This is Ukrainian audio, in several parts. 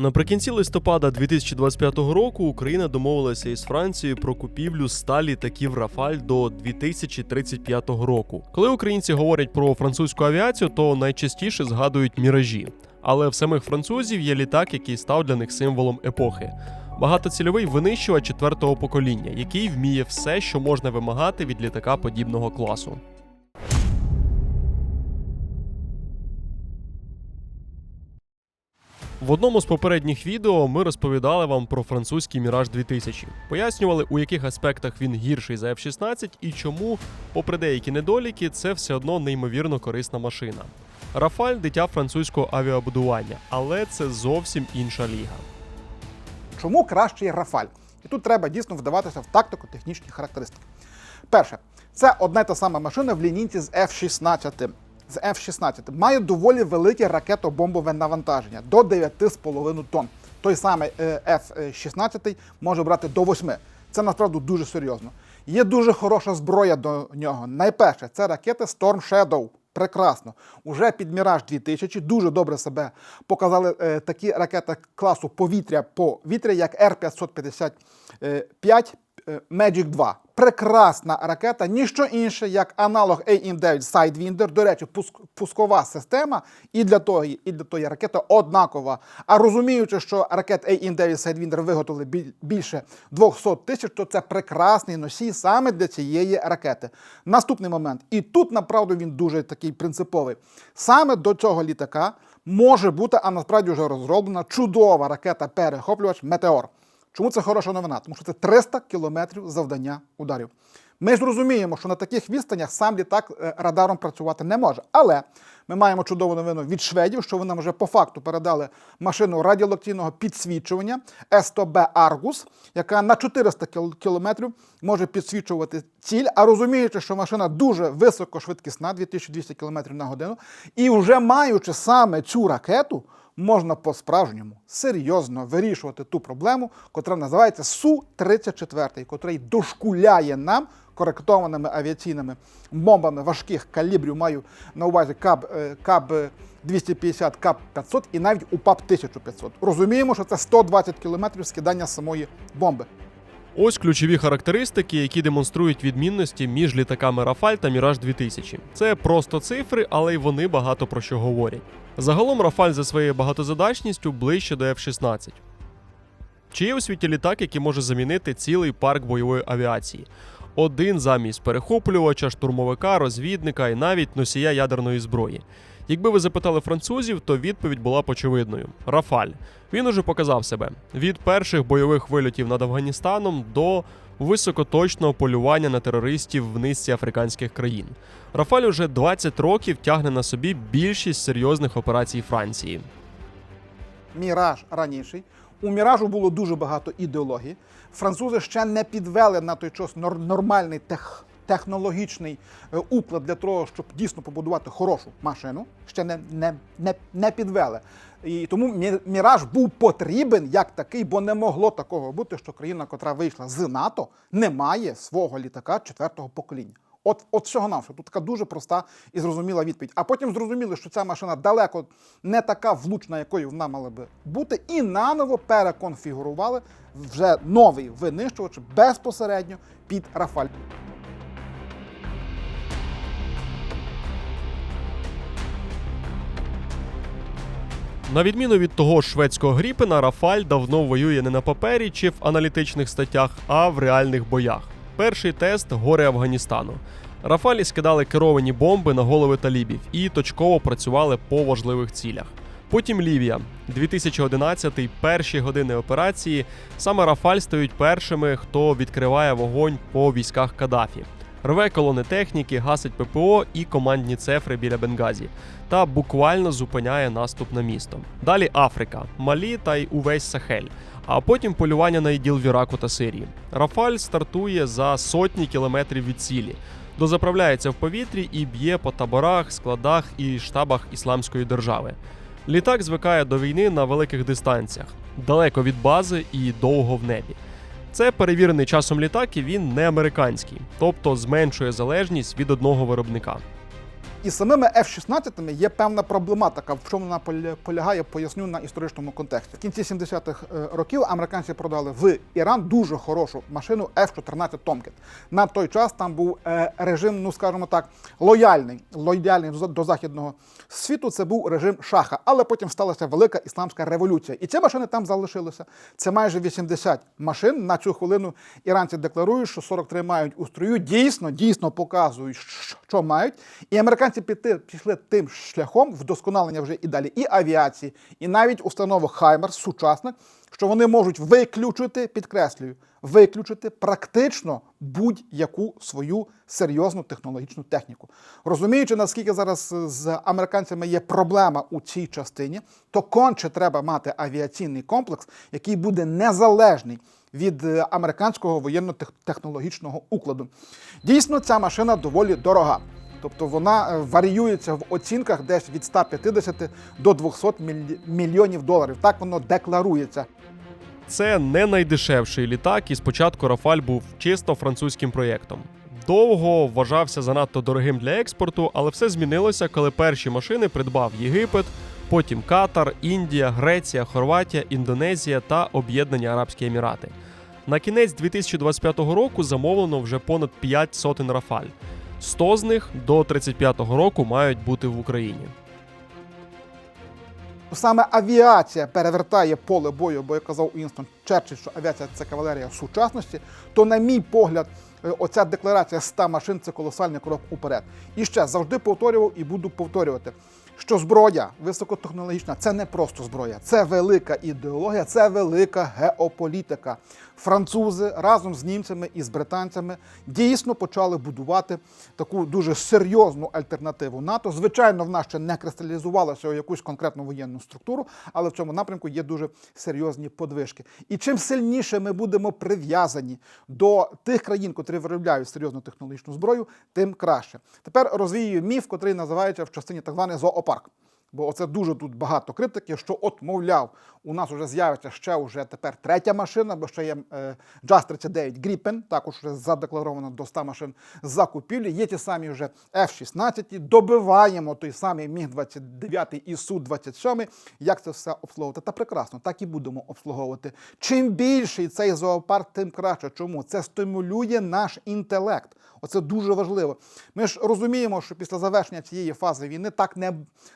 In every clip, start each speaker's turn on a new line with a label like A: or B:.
A: Наприкінці листопада 2025 року Україна домовилася із Францією про купівлю 100 літаків Рафаль до 2035 року. Коли українці говорять про французьку авіацію, то найчастіше згадують міражі. Але в самих французів є літак, який став для них символом епохи. Багатоцільовий винищувач четвертого покоління, який вміє все, що можна вимагати від літака подібного класу. В одному з попередніх відео ми розповідали вам про французький Міраж 2000. Пояснювали, у яких аспектах він гірший за F-16 і чому, попри деякі недоліки, це все одно неймовірно корисна машина. Рафаль дитя французького авіабудування, але це зовсім інша ліга.
B: Чому кращий Рафаль? І тут треба дійсно вдаватися в тактико-технічні характеристики. Перше, це одна та сама машина в лінійці з F-16. З F-16 має доволі велике ракетобомбове навантаження до 9,5 тонн. Той самий е, F-16 може брати до 8. Це насправді дуже серйозно. Є дуже хороша зброя до нього. Найперше, це ракети Storm Shadow. Прекрасно. Уже під Міраж 2000 дуже добре себе показали е, такі ракети класу повітря-повітря, як Р-555 е, Magic 2. Прекрасна ракета, ніщо інше, як аналог AIM-9 Sidewinder. До речі, пуск- пускова система і для тої, і для тої ракети однакова. А розуміючи, що ракет AIM-9 Sidewinder виготовили більше 200 тисяч, то це прекрасний носій саме для цієї ракети. Наступний момент. І тут, направду, він дуже такий принциповий. Саме до цього літака може бути, а насправді вже розроблена чудова ракета-перехоплювач Метеор. Чому це хороша новина? Тому що це 300 кілометрів завдання ударів. Ми ж розуміємо, що на таких відстанях сам літак е, радаром працювати не може. Але ми маємо чудову новину від шведів, що вони вже по факту передали машину радіолокційного підсвічування S100B Argus, яка на 400 кілометрів може підсвічувати ціль. А розуміючи, що машина дуже високошвидкісна, 2200 км на годину, і вже маючи саме цю ракету, можна по-справжньому серйозно вирішувати ту проблему, котра називається Су-34, котрий дошкуляє нам коректованими авіаційними бомбами важких калібрів. Маю на увазі КАБ, е, КАБ 250, КАБ 500 і навіть УПАП 1500. Розуміємо, що це 120 кілометрів скидання самої бомби.
A: Ось ключові характеристики, які демонструють відмінності між літаками Рафаль та Міраж 2000. Це просто цифри, але й вони багато про що говорять. Загалом Рафаль за своєю багатозадачністю ближче до F-16. Чи є у світі літак, який може замінити цілий парк бойової авіації? Один замість перехоплювача, штурмовика, розвідника і навіть носія ядерної зброї. Якби ви запитали французів, то відповідь була б очевидною: Рафаль. Він уже показав себе від перших бойових вильотів над Афганістаном до високоточного полювання на терористів в низці африканських країн. Рафаль уже 20 років тягне на собі більшість серйозних операцій Франції.
B: Міраж раніший. У міражу було дуже багато ідеології. Французи ще не підвели на той час нор- нормальний тех, технологічний е, уклад для того, щоб дійсно побудувати хорошу машину. Ще не, не, не, не підвели. І тому міраж був потрібен як такий, бо не могло такого бути, що країна, котра вийшла з НАТО, не має свого літака четвертого покоління. От, от всього навшого. Тут така дуже проста і зрозуміла відповідь. А потім зрозуміли, що ця машина далеко не така влучна, якою вона мала би бути, і наново переконфігурували вже новий винищувач безпосередньо під Рафаль.
A: На відміну від того шведського Гріпена, Рафаль давно воює не на папері чи в аналітичних статтях, а в реальних боях. Перший тест гори Афганістану. Рафалі скидали керовані бомби на голови талібів і точково працювали по важливих цілях. Потім Лівія, 2011 перші години операції. Саме Рафаль стають першими, хто відкриває вогонь по військах Кадафі. Рве колони техніки, гасить ППО і командні цефри біля Бенгазі та буквально зупиняє наступ на місто. Далі Африка, Малі та й увесь Сахель. А потім полювання на іділ в Іраку та Сирії. Рафаль стартує за сотні кілометрів від цілі, дозаправляється в повітрі і б'є по таборах, складах і штабах ісламської держави. Літак звикає до війни на великих дистанціях, далеко від бази і довго в небі. Це перевірений часом літак, і він не американський, тобто зменшує залежність від одного виробника.
B: І самими F-16 є певна проблематика, в чому вона поля- полягає, поясню на історичному контексті. В кінці 70-х е, років американці продали в Іран дуже хорошу машину F-14 Tomcat. На той час там був е, режим, ну скажімо так, лояльний, лояльний до західного світу. Це був режим шаха. Але потім сталася велика ісламська революція. І ці машини там залишилися. Це майже 80 машин. На цю хвилину іранці декларують, що 43 мають у строю. Дійсно, дійсно показують, що мають. І американці піти, пішли тим шляхом вдосконалення вже і далі і авіації, і навіть установок Хаймер сучасних, що вони можуть виключити, підкреслюю, виключити практично будь-яку свою серйозну технологічну техніку. Розуміючи, наскільки зараз е, з американцями є проблема у цій частині, то конче треба мати авіаційний комплекс, який буде незалежний від е, американського воєнно-технологічного укладу. Дійсно, ця машина доволі дорога. Тобто вона е, варіюється в оцінках десь від 150 до 200 мільйонів доларів. Так воно декларується.
A: Це не найдешевший літак, і спочатку Рафаль був чисто французьким проєктом. Довго вважався занадто дорогим для експорту, але все змінилося, коли перші машини придбав Єгипет, потім Катар, Індія, Греція, Хорватія, Індонезія та Об'єднані Арабські Емірати. На кінець 2025 року замовлено вже понад 5 сотень Рафаль. 100 з них до 35-го року мають бути в Україні.
B: Саме авіація перевертає поле бою, бо як казав Уінстон Черчилль, що авіація це кавалерія сучасності, то, на мій погляд, е, оця декларація 100 машин це колосальний крок уперед. І ще завжди повторював і буду повторювати, що зброя високотехнологічна це не просто зброя, це велика ідеологія, це велика геополітика. Французи разом з німцями і з британцями дійсно почали будувати таку дуже серйозну альтернативу НАТО. Звичайно, в нас ще не кристалізувалося у якусь конкретну воєнну структуру, але в цьому напрямку є дуже серйозні подвижки. І чим сильніше ми будемо прив'язані до тих країн, котрі виробляють серйозну технологічну зброю, тим краще. Тепер розвіюю міф, котрий називається в частині так званий зоопарк. Бо оце дуже тут багато критики, що от, мовляв, у нас вже з'явиться ще вже тепер третя машина, бо ще є е, JAS 39 Gripen, також вже задекларовано до 100 машин закупівлі. Є ті самі вже F-16, добиваємо той самий Міг-29 і Су-27. Як це все обслуговувати? Та прекрасно, так і будемо обслуговувати. Чим більший цей зоопарк, тим краще. Чому? Це стимулює наш інтелект. Оце дуже важливо. Ми ж розуміємо, що після завершення цієї фази війни так не,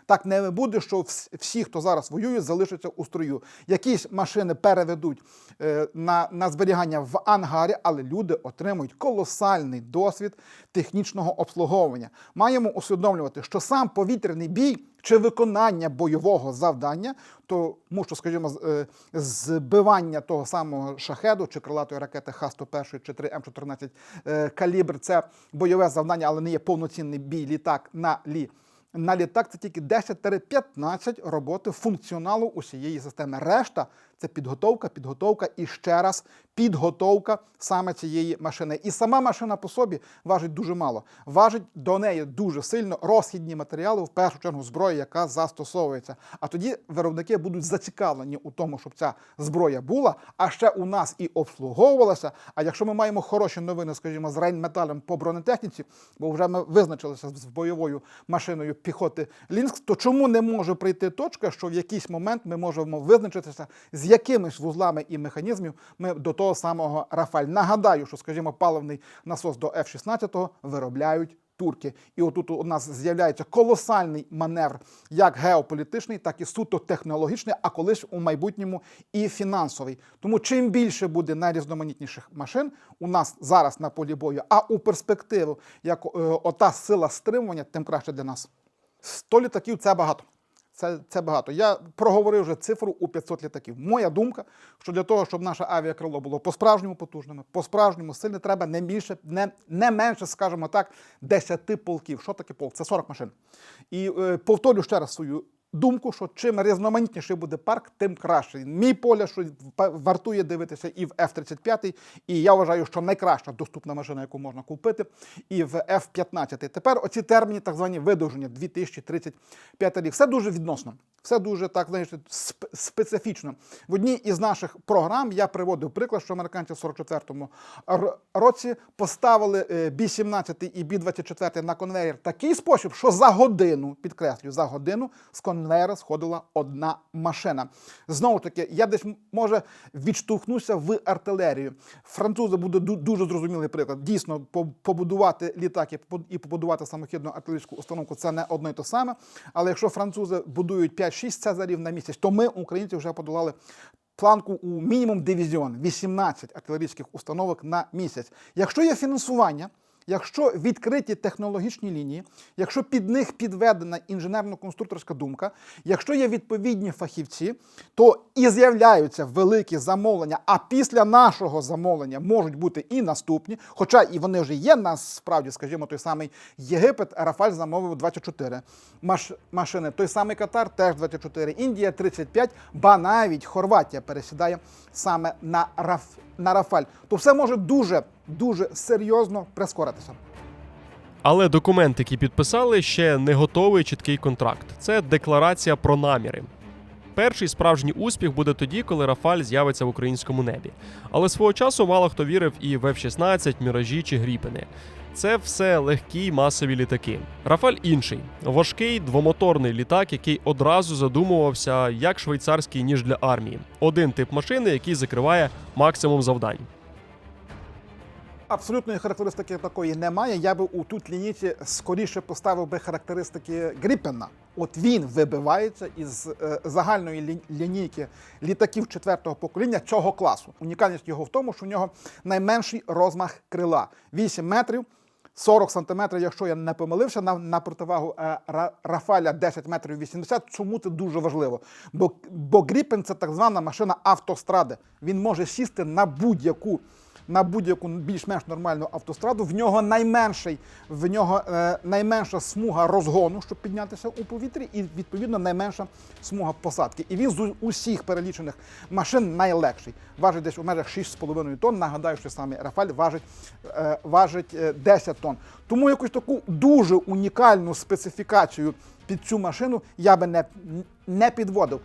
B: так не буде, що всі, хто зараз воює, залишаться у строю. Якісь машини переведуть е, на, на зберігання в ангарі, але люди отримують колосальний досвід технічного обслуговування. Маємо усвідомлювати, що сам повітряний бій чи виконання бойового завдання, то мушу, скажімо, е, збивання того самого шахеду чи крилатої ракети Х-101 чи 3 М14 е, калібр це бойове завдання, але не є повноцінний бій літак на лі. На літак це тільки 10-15 роботи функціоналу усієї системи. Решта це підготовка, підготовка і ще раз підготовка саме цієї машини. І сама машина по собі важить дуже мало. Важить до неї дуже сильно розхідні матеріали, в першу чергу зброя, яка застосовується. А тоді виробники будуть зацікавлені у тому, щоб ця зброя була, а ще у нас і обслуговувалася. А якщо ми маємо хороші новини, скажімо, з Рейнметалем по бронетехніці, бо вже ми визначилися з бойовою машиною піхоти Лінкс, то чому не може прийти точка, що в якийсь момент ми можемо визначитися, з якимись вузлами і механізмів ми до того самого Рафаль. Нагадаю, що, скажімо, паливний насос до F-16 виробляють. Турки, і отут у нас з'являється колосальний маневр, як геополітичний, так і суто технологічний, а колись у майбутньому і фінансовий. Тому чим більше буде найрізноманітніших машин у нас зараз на полі бою, а у перспективу, як е, ота сила стримування, тим краще для нас. 100 літаків це багато. Це, це багато. Я проговорив вже цифру у 500 літаків. Моя думка, що для того, щоб наше авіакрило було по-справжньому потужним, по-справжньому сильне, треба не більше, не, не менше, скажімо так, 10 полків. Що таке полк? Це 40 машин. І е, повторю ще раз свою думку, що чим різноманітніший буде парк, тим краще. Мій поля, що вартує дивитися і в F-35, і я вважаю, що найкраща доступна машина, яку можна купити, і в F-15. Тепер оці терміни, так звані видовження 2035 рік. Все дуже відносно. Все дуже так знаєш, сп- специфічно. В одній із наших програм я приводив приклад, що американці в 44-му році поставили е, B-17 і B-24 на конвейер такий спосіб, що за годину, підкреслюю, за годину з конвейера сходила одна машина. Знову таки, я десь може відштовхнуся в артилерію. Французи буде дуже зрозумілий приклад. Дійсно, побудувати літак і по- і побудувати самохідну артилерійську установку це не одно й те саме. Але якщо французи будують 5-6 цезарів на місяць, то ми, українці, вже подолали планку у мінімум дивізіон 18 артилерійських установок на місяць. Якщо є фінансування. Якщо відкриті технологічні лінії, якщо під них підведена інженерно-конструкторська думка, якщо є відповідні фахівці, то і з'являються великі замовлення. А після нашого замовлення можуть бути і наступні, хоча і вони вже є насправді, скажімо, той самий Єгипет, Рафаль замовив 24 маш- машини. Той самий Катар теж 24, Індія 35, ба навіть Хорватія пересідає саме на Раф на Рафаль. То все може дуже дуже серйозно прискоритися.
A: Але документ, який підписали, ще не готовий чіткий контракт. Це декларація про наміри. Перший справжній успіх буде тоді, коли Рафаль з'явиться в українському небі. Але свого часу мало хто вірив і в F-16, Міражі чи Гріпени. Це все легкі масові літаки. Рафаль інший важкий двомоторний літак, який одразу задумувався як швейцарський ніж для армії. Один тип машини, який закриває максимум завдань.
B: Абсолютної характеристики такої немає. Я би у тут лінійці скоріше поставив би характеристики Гріпена. От він вибивається із е, загальної лі- лінійки літаків четвертого покоління цього класу. Унікальність його в тому, що в нього найменший розмах крила 8 метрів. 40 сантиметрів, якщо я не помилився, на, на противагу е, Ра- Рафаля 10 метрів 80. Чому це дуже важливо? Бо, бо Гріпен це так звана машина автостради. Він може сісти на будь-яку на будь-яку більш-менш нормальну автостраду. В нього найменший, в нього е, найменша смуга розгону, щоб піднятися у повітрі, і відповідно найменша смуга посадки. І він з усіх перелічених машин найлегший. Важить десь у межах 6,5 тонн. Нагадаю, що саме Рафаль важить, е, важить е, 10 тонн. Тому якусь таку дуже унікальну специфікацію під цю машину я би не, не підводив.